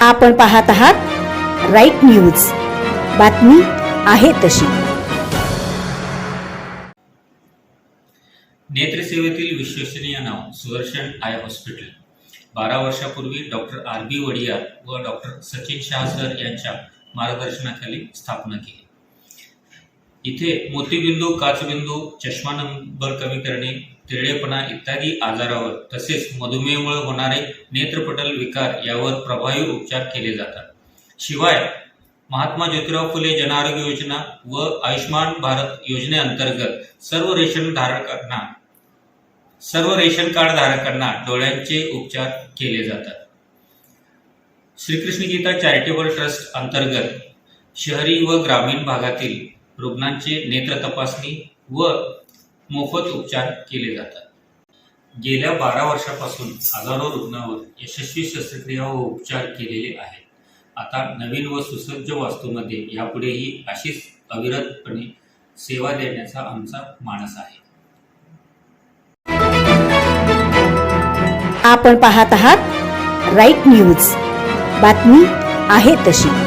आपण पाहत आहात राईट न्यूज. बातमी आहे तशी. नेत्रसेवेतील विश्वसनीय नाव सुदर्शन आय हॉस्पिटल. बारा वर्षापूर्वी डॉक्टर आर बी वडियार व डॉक्टर सचिन शाह सर यांच्या मार्गदर्शनाखाली स्थापना केली. इथे मोतीबिंदू काचबिंदू चष्मा नंबर कमी करणे तिरळेपणा इत्यादी आजारावर तसेच मधुमेहमुळे होणारे नेत्रपटल विकार यावर प्रभावी उपचार केले जातात. शिवाय महात्मा ज्योतिराव फुले जनआरोग्य योजना व आयुष्मान भारत योजनेअंतर्गत सर्व रेशन धारकांना सर्व रेशन कार्ड धारकांना डोळ्यांचे उपचार केले जातात. श्रीकृष्ण गीता चॅरिटेबल ट्रस्ट अंतर्गत शहरी व ग्रामीण भागातील रुग्णांचे नेत्र तपासणी व मोफत उपचार केले जातात. गेल्या बारा वर्षापासून हजारो रुग्णावर यशस्वी शस्त्रक्रिया व उपचार केलेले आहेत. आता नवीन व सुसज्ज वास्तूमध्ये यापुढेही अशीच अविरतपणे सेवा देण्याचा आमचा मानस आहे. आपण पाहत आहात राईट न्यूज. बातमी आहे तशी.